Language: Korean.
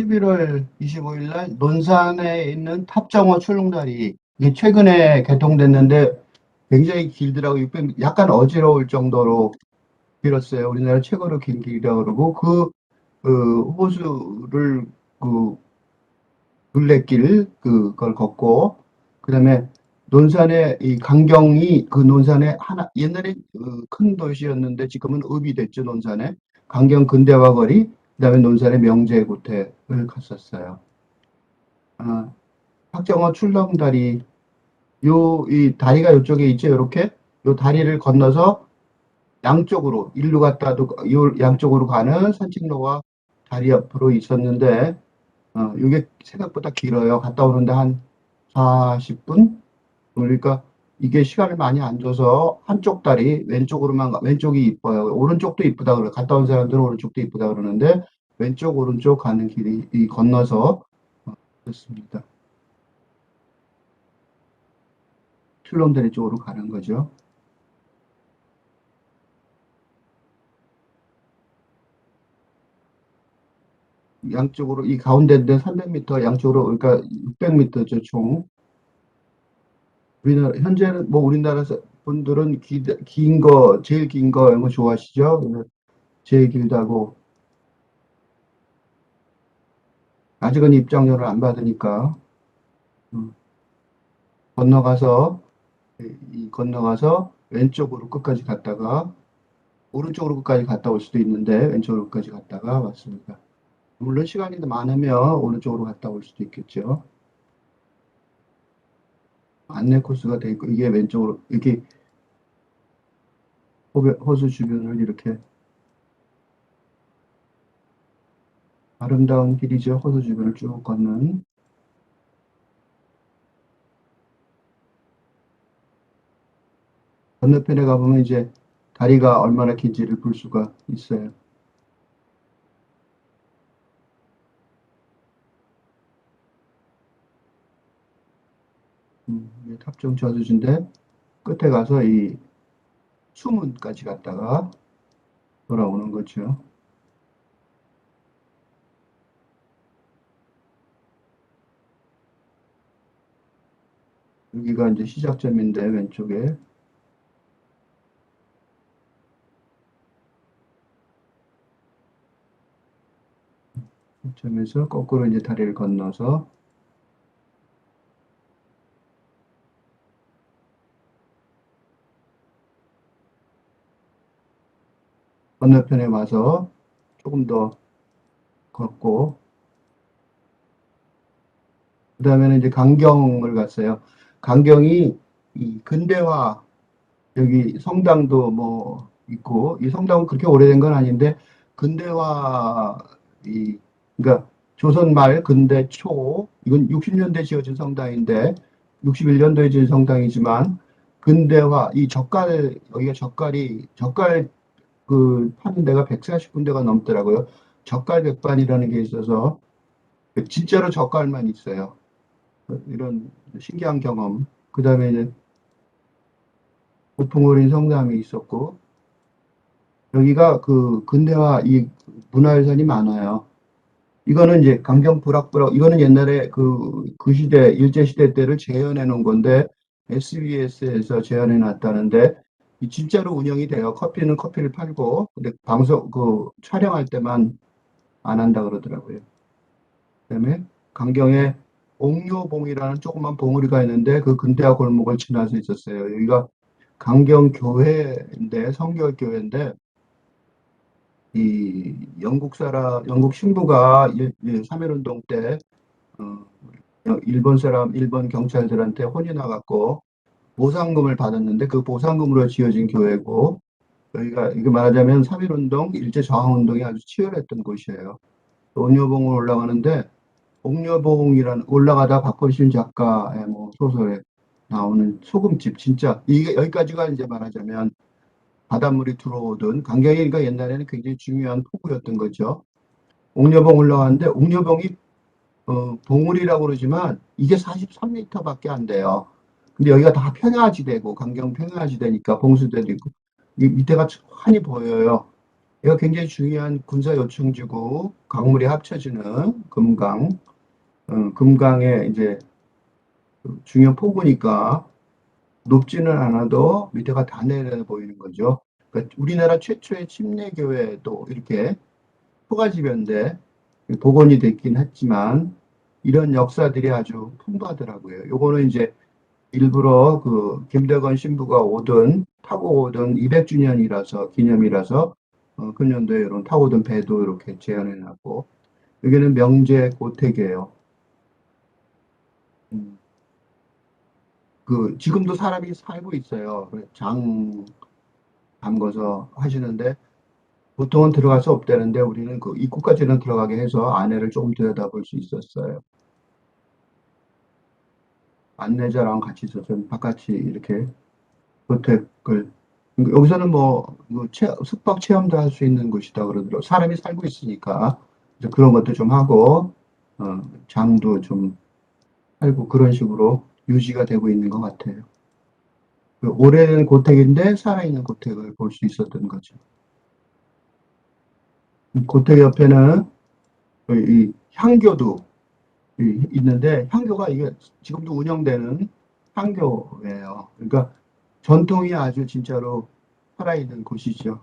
11월 25일 날 논산에 있는 탑정호 출렁다리 이게 최근에 개통됐는데 굉장히 길더라고요. 600, 약간 어지러울 정도로 길었어요. 우리나라 최고로 긴 길이라고 그러고 그, 그 호수를 그 둘레길 그걸 걷고 그다음에 논산에 이 강경이 그 논산에 하나 옛날에 그 큰 도시였는데 지금은 읍이 됐죠 논산에 강경 근대화 거리 그 다음에 논산의 명제 고택을 갔었어요. 아, 박정호 출렁다리 요 이 다리가 이쪽에 있죠 이렇게 요 다리를 건너서 양쪽으로 일로 갔다도 요 양쪽으로 가는 산책로가 다리 옆으로 있었는데 어, 이게 생각보다 길어요. 갔다 오는데 한 40분? 그러니까 이게 시간을 많이 안 줘서 한쪽 다리 왼쪽으로만 가- 왼쪽이 이뻐요. 오른쪽도 이쁘다 그래. 갔다 온 사람들은 오른쪽도 이쁘다 그러는데 왼쪽 오른쪽 가는 길이 이 건너서 어, 그렇습니다. 출렁다리 쪽으로 가는 거죠. 양쪽으로 이 가운데인데 300m 양쪽으로 그러니까 600m죠 총. 우리나라 현재는 뭐 우리나라 사- 분들은 긴 거 제일 긴 거 이런 거 좋아하시죠? 제일 길다고 아직은 입장료를 안 받으니까 음, 건너가서 건너가서 왼쪽으로 끝까지 갔다가 오른쪽으로 끝까지 갔다 올 수도 있는데 왼쪽으로 끝까지 갔다가 왔습니다. 물론 시간이 많으면 오른쪽으로 갔다 올 수도 있겠죠. 안내 코스가 돼 있고 이게 왼쪽으로 이렇게 호수 주변을 이렇게 아름다운 길이죠. 호수 주변을 쭉 걷는 건너편에 가보면 이제 다리가 얼마나 긴지를 볼 수가 있어요. 음, 이게 탑정 저수지인데 끝에 가서 이 수문까지 갔다가 돌아오는 거죠. 여기가 이제 시작점인데 왼쪽에 점에서 거꾸로 이제 다리를 건너서 건너편에 와서 조금 더 걷고 그 다음에는 이제 강경을 갔어요. 강경이 이 근대화 여기 성당도 뭐 있고 이 성당은 그렇게 오래된 건 아닌데 근대화 이 그러니까 조선 말 근대 초 이건 60년대 지어진 성당인데 61년도에 지은 성당이지만 근대화 이 젓갈 여기가 젓갈이 젓갈 그 파는 데가 140군데가 넘더라고요. 젓갈 백반이라는 게 있어서 진짜로 젓갈만 있어요. 이런 신기한 경험. 그 다음에 이제 보통 어린 성당이 있었고 여기가 그 근대화 이 문화유산이 많아요. 이거는 이제 강경 불악불악 이거는 옛날에 그, 그 시대 일제 시대 때를 재현해 놓은 건데 SBS에서 재현해 놨다는데 이 진짜로 운영이 돼요. 커피는 커피를 팔고 근데 방송 그 촬영할 때만 안 한다 그러더라고요. 그 다음에 강경에 옥료봉이라는 조그만 봉우리가 있는데 그 근대화 골목을 지나서 있었어요. 여기가 강경 교회인데 성결 교회인데 이 영국 사람 영국 신부가 일, 일, 3.1운동 때 어, 일본 사람 일본 경찰들한테 혼이 나갔고 보상금을 받았는데 그 보상금으로 지어진 교회고 여기가 이게 말하자면 3.1운동 일제 저항운동이 아주 치열했던 곳이에요. 옥녀봉을 올라가는데 옥녀봉이라는 올라가다 박건신 작가의 뭐 소설에 나오는 소금집 진짜 이게 여기까지가 이제 말하자면 바닷물이 들어오던 강경이가 옛날에는 굉장히 중요한 포구였던 거죠. 옥녀봉 올라가는데 옥녀봉이 어, 봉우리라고 그러지만 이게 43m밖에 안 돼요. 근데 여기가 다 평야지대고 강경 평야지대니까 봉수대도 있고 이 밑에가 환히 보여요. 여기가 굉장히 중요한 군사 요충지고 강물이 합쳐지는 금강, 어, 금강의 이제 그 중요한 포구니까 높지는 않아도 밑에가 다 내려 보이는 거죠. 그러니까 우리나라 최초의 침례교회도 이렇게 포가지변대 복원이 됐긴 했지만 이런 역사들이 아주 풍부하더라고요. 요거는 이제 일부러 그 김대건 신부가 오든 타고 오든 200주년이라서 기념이라서 어, 금년도에 이런 타고 오든 배도 이렇게 재현해 놨고 여기는 명제 고택이에요. 음, 그 지금도 사람이 살고 있어요. 그장 담궈서 하시는데 보통은 들어갈 수 없다는데 우리는 그 입구까지는 들어가게 해서 안에를 조금 들여다볼 수 있었어요. 안내자랑 같이 있어서 바깥이 이렇게 고택을 여기서는 뭐, 뭐 체- 숙박 체험도 할 수 있는 곳이다 그러더라고요. 사람이 살고 있으니까 그런 것도 좀 하고 어, 장도 좀 살고 그런 식으로 유지가 되고 있는 것 같아요. 그 오래된 고택인데 살아있는 고택을 볼 수 있었던 거죠. 이 고택 옆에는 이- 이 향교도 이- 있는데 향교가 이게 지금도 운영되는 향교예요. 그러니까 전통이 아주 진짜로 살아있는 곳이죠.